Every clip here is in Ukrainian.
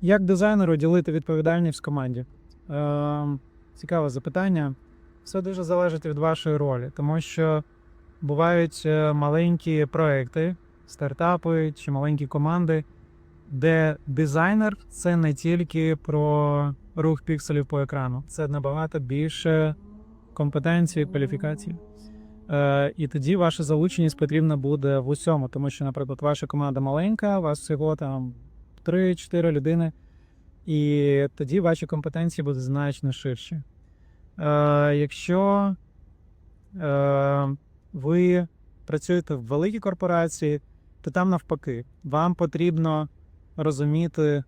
Як дизайнеру ділити відповідальність в команді? Е, цікаве запитання. Все дуже залежить від вашої ролі, тому що бувають е, маленькі проекти, стартапи чи маленькі команди, де дизайнер це не тільки про рух пікселів по екрану, це набагато більше компетенції, кваліфікації. Е, і тоді ваша залученість потрібна буде в усьому, тому що, наприклад, ваша команда маленька, у вас всього там 3-4 людини, і тоді ваші компетенції будуть значно ширші. Е, якщо е, ви працюєте в великій корпорації, то там навпаки, вам потрібно розуміти,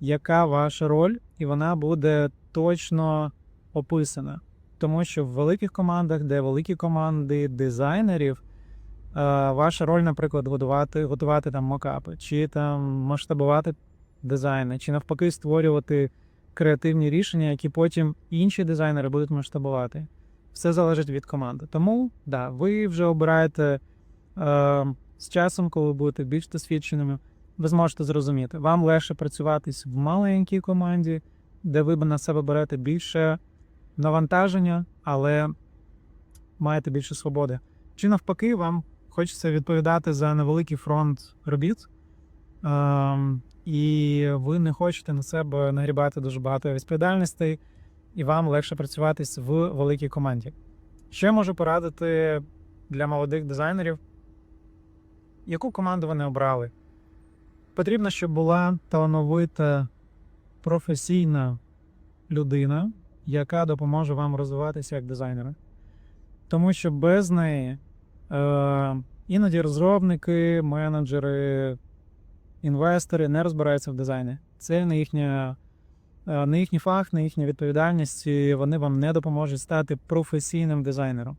яка ваша роль, і вона буде точно описана. Тому що в великих командах, де великі команди дизайнерів, ваша роль, наприклад, готувати, готувати там мокапи, чи там масштабувати дизайни, чи навпаки створювати креативні рішення, які потім інші дизайнери будуть масштабувати. Все залежить від команди. Тому да, ви вже обираєте е, з часом, коли будете більш досвідченими, ви зможете зрозуміти, вам легше працювати в маленькій команді, де ви на себе берете більше навантаження, але маєте більше свободи. Чи навпаки, вам хочеться відповідати за невеликий фронт робіт, ем, і ви не хочете на себе нагрібати дуже багато відповідальностей, і вам легше працювати в великій команді. Я можу порадити для молодих дизайнерів? Яку команду вони обрали? Потрібно, щоб була талановита професійна людина, яка допоможе вам розвиватися як дизайнера. Тому що без неї е, іноді розробники, менеджери, інвестори не розбираються в дизайні. Це не їхня. е, Не їхній фах, не їхня відповідальність, і вони вам не допоможуть стати професійним дизайнером.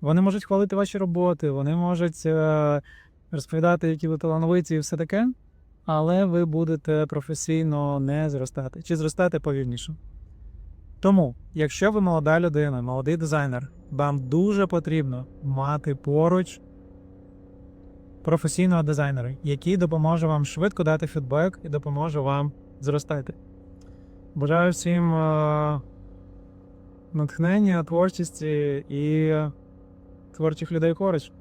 Вони можуть хвалити ваші роботи, вони можуть е, розповідати, які ви талановиті і все таке, але ви будете професійно не зростати чи зростати повільніше. Тому, якщо ви молода людина, молодий дизайнер, вам дуже потрібно мати поруч професійного дизайнера, який допоможе вам швидко дати фідбек і допоможе вам зростати. Бажаю всім е, натхнення, творчості і творчих людей поруч.